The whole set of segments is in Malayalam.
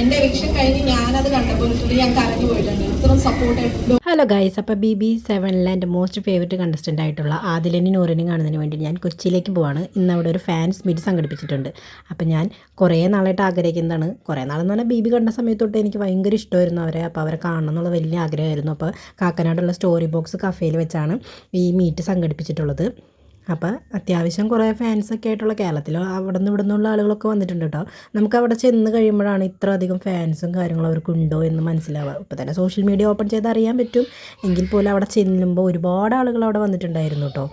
എന്റെ എവിക്ഷൻ കഴിഞ്ഞ് ഞാനത് കണ്ടപ്പോൾ ഞാൻ കരഞ്ഞു പോയിട്ടുണ്ട്. ഹലോ ഗൈസ് അപ്പോൾ ബി ബി സെവനിലെ എന്റെ മോസ്റ്റ് ഫേവററ്റ് കണ്ടസ്റ്റന്റ് ആയിട്ടുള്ള ആദിലനും നൂറിനും കാണുന്നതിന് വേണ്ടി ഞാൻ കൊച്ചിയിലേക്ക് പോവാണ്. ഇന്ന് അവിടെ ഒരു ഫാൻസ് മീറ്റ് സംഘടിപ്പിച്ചിട്ടുണ്ട്. അപ്പോൾ ഞാൻ കുറേ നാളായിട്ട് ആഗ്രഹിക്കുന്നതാണ്. കുറേ നാളെന്ന് പറഞ്ഞാൽ ബി ബി കണ്ട സമയത്ത് തൊട്ട് എനിക്ക് ഭയങ്കര ഇഷ്ടമായിരുന്നു അവരെ. അപ്പോൾ അവരെ കാണണം എന്നുള്ള വലിയ ആഗ്രഹമായിരുന്നു. അപ്പോൾ കാക്കനാടുള്ള സ്റ്റോറി ബോക്സ് കഫേയിൽ വെച്ചാണ് ഈ മീറ്റ് സംഘടിപ്പിച്ചിട്ടുള്ളത്. അപ്പോൾ അത്യാവശ്യം കുറേ ഫാൻസൊക്കെ ആയിട്ടുള്ള കേരളത്തിൽ അവിടെ നിന്ന് ഇവിടെ നിന്നുള്ള ആളുകളൊക്കെ വന്നിട്ടുണ്ട് കേട്ടോ നമുക്ക് അവിടെ ചെന്ന് കഴിയുമ്പോഴാണ് ഇത്ര അധികം ഫാൻസും കാര്യങ്ങളും അവർക്കുണ്ടോ എന്ന് മനസ്സിലാവുക. ഇപ്പോൾ തന്നെ സോഷ്യൽ മീഡിയ ഓപ്പൺ ചെയ്ത് അറിയാൻ പറ്റും. എങ്കിൽ പോലും അവിടെ ചെല്ലുമ്പോൾ ഒരുപാട് ആളുകൾ അവിടെ വന്നിട്ടുണ്ടായിരുന്നു കേട്ടോ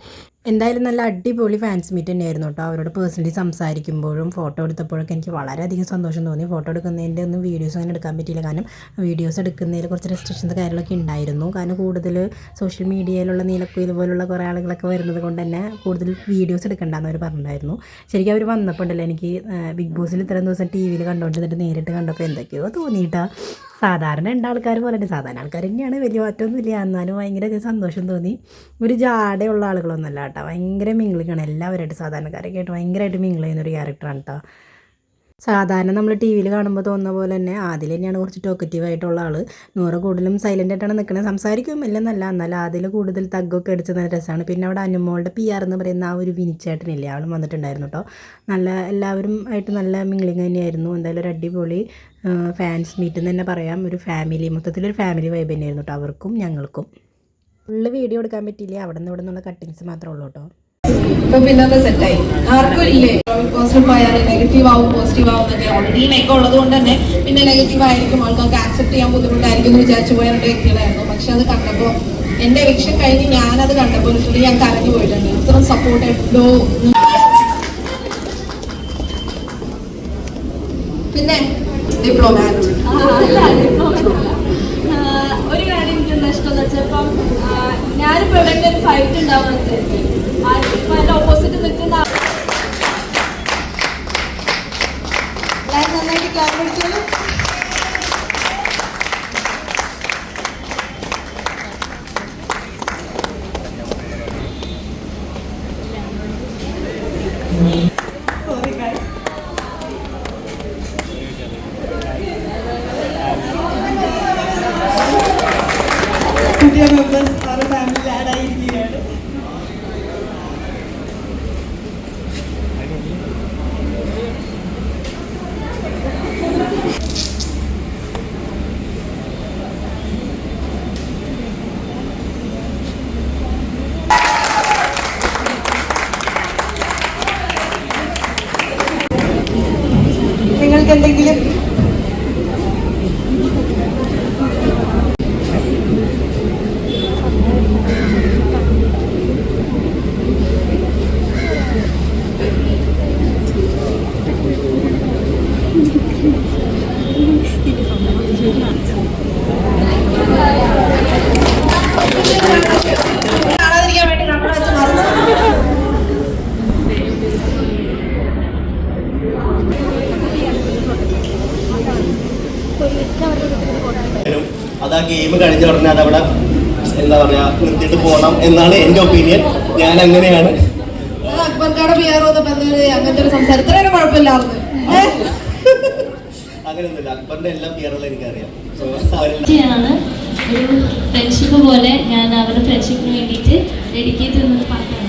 എന്തായാലും നല്ല അടിപൊളി ഫാൻസ് മീറ്റ് തന്നെയായിരുന്നു കേട്ടോ അവരോട് പേഴ്സണലി സംസാരിക്കുമ്പോഴും ഫോട്ടോ എടുത്തപ്പോഴൊക്കെ എനിക്ക് വളരെയധികം സന്തോഷം തോന്നി. ഫോട്ടോ എടുക്കുന്നതിന്റെ ഒന്നും വീഡിയോസ് അങ്ങനെ എടുക്കാൻ പറ്റിയില്ല. കാരണം വീഡിയോസ് എടുക്കുന്നതിൽ കുറച്ച് റെസ്ട്രിക്ഷൻസ് കാര്യങ്ങളൊക്കെ ഉണ്ടായിരുന്നു. കാരണം കൂടുതൽ സോഷ്യൽ മീഡിയയിലുള്ള നീലക്കുയിൽ ഇതുപോലുള്ള കുറേ ആളുകളൊക്കെ വരുന്നത് കൊണ്ട് തന്നെ കൂടുതൽ വീഡിയോസ് എടുക്കണ്ടെന്ന് അവർ പറഞ്ഞിട്ടുണ്ടായിരുന്നു. ശരിക്കും അവർ വന്നപ്പോൾ ഉണ്ടല്ലോ എനിക്ക് ബിഗ് ബോസിൽ ഇത്രയും ദിവസം ടി വിയിൽ കണ്ടുകൊണ്ടിരുന്നിട്ട് നേരിട്ട് കണ്ടപ്പോൾ എന്തൊക്കെയോ തോന്നിയിട്ടാ. സാധാരണ രണ്ടാൾക്കാർ പോലെ തന്നെ സാധാരണ ആൾക്കാർ തന്നെയാണ് വലിയ മാറ്റമൊന്നുമില്ല എന്നാലും ഭയങ്കര സന്തോഷം തോന്നി. ഒരു ജാടയുള്ള ആളുകളൊന്നുമല്ല കേട്ടോ. ഭയങ്കര മിങ്കിളിങ്ങാണ് എല്ലാവരുമായിട്ട് സാധാരണക്കാരൊക്കെ ആയിട്ട് ഭയങ്കരമായിട്ട് മിങ്കിൾ ഒരു ക്യാരക്ടറാണ് കേട്ടോ സാധാരണ നമ്മൾ ടി വിയിൽ കാണുമ്പോൾ തോന്നുന്ന പോലെ തന്നെ ആദിൽ തന്നെയാണ് കുറച്ച് ടോക്കറ്റീവ് ആയിട്ടുള്ള ആൾ നൂറ് കൂടുതലും സൈലന്റ് ആയിട്ടാണ് നിൽക്കുന്നത് സംസാരിക്കും ഇല്ലെന്നല്ല. എന്നാൽ അതിൽ കൂടുതൽ തഗ്ഗൊക്കെ അടിച്ച് നല്ല രസമാണ്. പിന്നെ അവിടെ അനുമോളുടെ പി ആർ എന്ന് പറയുന്ന ആ ഒരു വിനിച്ചേട്ടനില്ലേ അവളും വന്നിട്ടുണ്ടായിരുന്നു കേട്ടോ. നല്ല എല്ലാവരും ആയിട്ട് നല്ല മിംഗ്ലിങ് തന്നെയായിരുന്നു. എന്തായാലും ഒരു അടിപൊളി ഫാൻസ് മീറ്റ് എന്ന് തന്നെ പറയാം. ഒരു ഫാമിലി മൊത്തത്തിലൊരു ഫാമിലി വൈബ് തന്നെയായിരുന്നു കേട്ടോ അവർക്കും ഞങ്ങൾക്കും. ഫുള്ള് വീഡിയോ എടുക്കാൻ പറ്റിയില്ല? അവിടെ നിന്ന് ഇവിടെ നിന്നുള്ള കട്ടിങ്സ് മാത്രമേ ഉള്ളൂ കേട്ടോ. ഇപ്പൊ പിന്നെ അത് സെറ്റായി ആർക്കും ഇല്ലേ? പോസിറ്റീവ് ആയാലും നെഗറ്റീവ് ആവും പോസിറ്റീവ് ആവും എന്നൊക്കെ ഓൾറെഡി നെഗ ഉള്ളത് കൊണ്ട് തന്നെ പിന്നെ നെഗറ്റീവ് ആയിരിക്കും. ആൾക്കാർക്ക് ആക്സെപ്റ്റ് ചെയ്യാൻ ബുദ്ധിമുട്ടായിരിക്കും എന്ന് വിചാരിച്ചു പോയ രണ്ട് വ്യക്തികളായിരുന്നു. പക്ഷെ അത് കണ്ടപ്പോൾ എന്റെ എവിക്ഷൻ കഴിഞ്ഞ് ഞാനത് കണ്ടപ്പോൾ ലിറ്ററലി ഞാൻ കരഞ്ഞു പോയിട്ടുണ്ട്. ഇത്രയും സപ്പോർട്ട് എല്ലോ പിന്നെ ഡിപ്ലോമാറ്റ് ഒരു കാര്യം എനിക്ക് എന്താ ഇഷ്ടം എന്ന് വെച്ചാൽ ഞാനിപ്പോ ഇവിടെ ഒരു ഫൈറ്റ് ഉണ്ടാവുന്ന ഇപ്പൊ നന്നായിട്ട് ക്ലാസ് പഠിച്ചോളൂ പുതിയ മെമ്പേഴ്സ് അവരുടെ ഫാമിലി ആഡ് ആയിരിക്കുകയാണ് എന്തെങ്കിലും അതാ ഗെയിം കഴിഞ്ഞ ഉടനെ അതവിടെ എന്താ പറയാ നിർത്തിയിട്ട് പോകണം എന്നാണ് എന്റെ ഒപ്പീനിയൻ ഞാൻ അങ്ങനെയാണ്. അക്ബർക്കാട് അങ്ങനത്തെ ഒരു എനിക്കറിയാം. ഒരു ഫ്രണ്ട്ഷിപ്പ് പോലെ ഞാൻ അവരുടെ ഫ്രണ്ട്ഷിപ്പിന് വേണ്ടിയിട്ട് ഡെഡിക്കേറ്റ് ചെയ്യുന്ന പാട്ടാണ്.